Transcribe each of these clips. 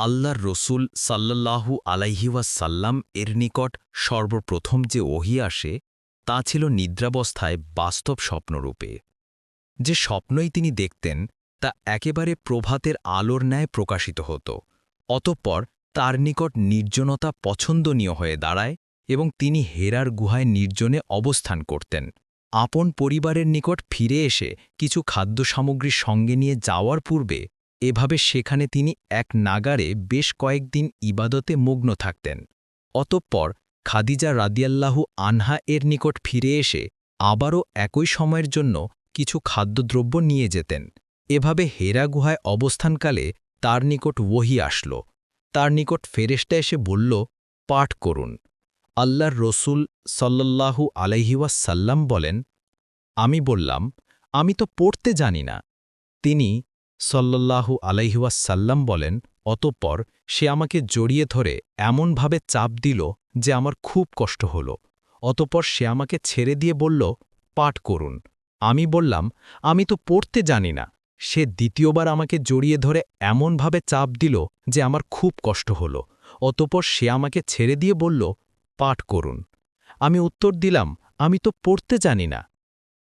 আল্লাহর রসুল সাল্লাল্লাহু আলাইহিওয়াসাল্লাম এর নিকট সর্বপ্রথম যে ওহি আসে, তা ছিল নিদ্রাবস্থায় বাস্তব স্বপ্নরূপে। যে স্বপ্নই তিনি দেখতেন, তা একেবারে প্রভাতের আলোর ন্যায় প্রকাশিত হতো, অতঃপর তার নিকট নির্জনতা পছন্দনীয় হয়ে দাঁড়ায় এবং তিনি হেরার গুহায় নির্জনে অবস্থান করতেন। আপন পরিবারের নিকট ফিরে এসে কিছু খাদ্য সামগ্রী সঙ্গে নিয়ে যাওয়ার পূর্বে এভাবে সেখানে তিনি এক নাগারে বেশ কয়েকদিন ইবাদতে মগ্ন থাকতেন। অতঃপর খাদিজা রাদিয়াল্লাহু আনহা এর নিকট ফিরে এসে আবারও একই সময়ের জন্য কিছু খাদ্যদ্রব্য নিয়ে যেতেন। এভাবে হেরা গুহায় অবস্থানকালে তার নিকট ওহি আসল। তার নিকট ফেরেস্টা এসে বলল, পাঠ করুন। আল্লাহর রসুল সাল্লাল্লাহু আলাইহিওয়াসাল্লাম বলেন, আমি বললাম, আমি তো পড়তে জানি না। তিনি সল্লাল্লাহু আলাইহুয়াসাল্লাম বলেন, অতঃপর সে আমাকে জড়িয়ে ধরে এমনভাবে চাপ দিল যে আমার খুব কষ্ট হল। অতঃপর সে আমাকে ছেড়ে দিয়ে বলল, পাঠ করুন। আমি বললাম, আমি তো পড়তে জানি না। সে দ্বিতীয়বার আমাকে জড়িয়ে ধরে এমনভাবে চাপ দিল যে আমার খুব কষ্ট হল। অতঃপর সে আমাকে ছেড়ে দিয়ে বলল, পাঠ করুন। আমি উত্তর দিলাম, আমি তো পড়তে জানি না।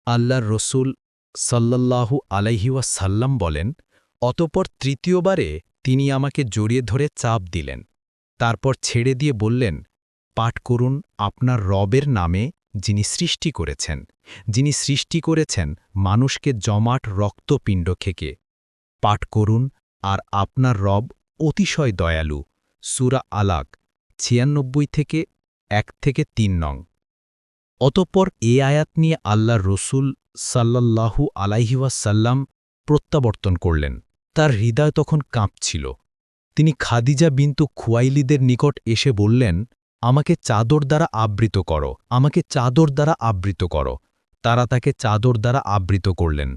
আল্লাহর রসুল সাল্লাল্লাহু আলাইহিওয়াসাল্লাম বলেন অতপর তৃতীয়বারে তিনি আমাকে জড়িয়ে ধরে চাপ দিলেন। তারপর ছেড়ে দিয়ে বললেন, পাঠ করুন আপনার রবের নামে যিনি সৃষ্টি করেছেন। যিনি সৃষ্টি করেছেন মানুষকে জমাট রক্তপিণ্ড খেকে পাঠ করুন আর আপনার রব অতিশয় দয়ালু। সুরা আলাক, ছিয়ানব্বই থেকে এক থেকে তিন নং। অতঃপর এ আয়াত নিয়ে আল্লাহ রসুল সাল্লাল্লাহু আলাইহিওয়াসাল্লাম প্রত্যাবর্তন করলেন। তার হৃদয় তখন কাঁপছিল। তিনি খাদিজা বিন্তু খুয়াইলিদের নিকট এসে বললেন, আমাকে চাদর দ্বারা আবৃত করো, আমাকে চাদর দ্বারা আবৃত করো। তারা তাকে চাদর দ্বারা আবৃত করলেন।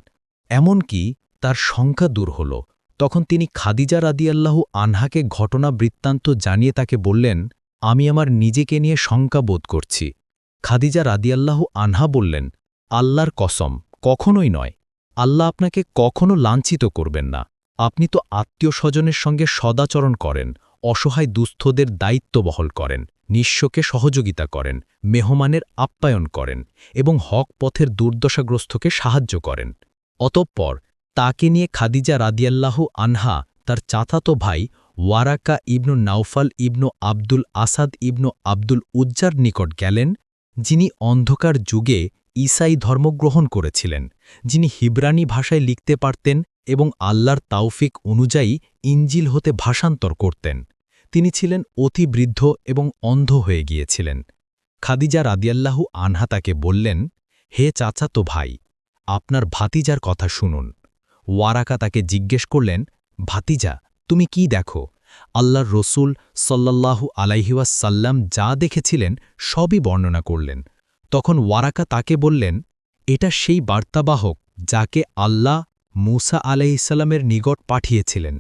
এমনকি তার সংখ্যা দূর হল। তখন তিনি খাদিজা রাদিয়াল্লাহু আনহাকে ঘটনা বৃত্তান্ত জানিয়ে তাকে বললেন, আমি আমার নিজেকে নিয়ে শঙ্কা বোধ করছি। খাদিজা রাদিয়াল্লাহু আনহা বললেন, আল্লাহর কসম, কখনোই নয়। আল্লাহ আপনাকে কখনো লাঞ্ছিত করবেন না। আপনি তো আত্মীয় স্বজনের সঙ্গে সদাচরণ করেন, অসহায় দুস্থদের দায়িত্ব বহল করেন, নিঃস্বকে সহযোগিতা করেন, মেহমানের আপ্যায়ন করেন এবং হক পথের দুর্দশাগ্রস্তকে সাহায্য করেন। অতঃপর তাকে নিয়ে খাদিজা রাদিয়াল্লাহু আনহা, তার চাচাতো ভাই Waraqa ibn Nawfal ibn Abdul Asad ibn Abdul উজ্জার নিকট গেলেন, যিনি অন্ধকার যুগে ঈসাই ধর্মগ্রহণ করেছিলেন, যিনি হিব্রানি ভাষায় লিখতে পারতেন এবং আল্লাহর তাওফিক অনুযায়ী ইঞ্জিল হতে ভাষান্তর করতেন। তিনি ছিলেন অতি বৃদ্ধ এবং অন্ধ হয়ে গিয়েছিলেন। খাদিজা রাদিয়াল্লাহু আনহা তাকে বললেন, হে চাচাতো ভাই, আপনার ভাতিজার কথা শুনুন। ওয়ারাকা তাকে জিজ্ঞেস করলেন, ভাতিজা, তুমি কি দেখো? আল্লাহর রসুল সল্লাল্লাহু আলাইহিওয়াসাল্লাম যা দেখেছিলেন সবই বর্ণনা করলেন। তখন ওয়ারাকা তাকে বললেন, এটা সেই বার্তাবাহক যাকে আল্লাহ মুসা আলাইসাল্লামের নিকট পাঠিয়েছিলেন,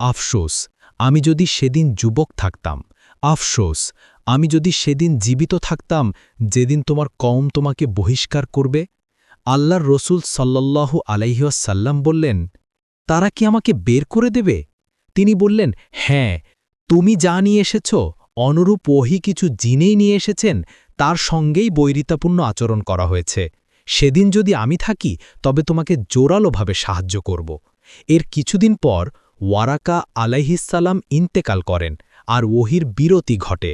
আফসোস, আমি যদি সেদিন যুবক থাকতাম, আফসোস, আমি যদি সেদিন জীবিত থাকতাম, যেদিন তোমার কম তোমাকে বহিষ্কার করবে? আল্লাহর রসুল সাল্লাল্লাহু আলাইহাসাল্লাম বললেন, তারা কি আমাকে বের করে দেবে? তিনি বললেন হ্যাঁ তুমি যা নিয়ে এসেছ, অনুরূপ ওহি কিছু জিনেই নিয়ে এসেছেন, তার সঙ্গেই বৈরিতাপূর্ণ আচরণ করা হয়েছে। সেদিন যদি আমি থাকি, তবে তোমাকে জোরালোভাবে সাহায্য করব। এর কিছুদিন পর ওয়ারাকা আলাইহিসাল্লাম ইন্তেকাল করেন, আর ওহির বিরতি ঘটে।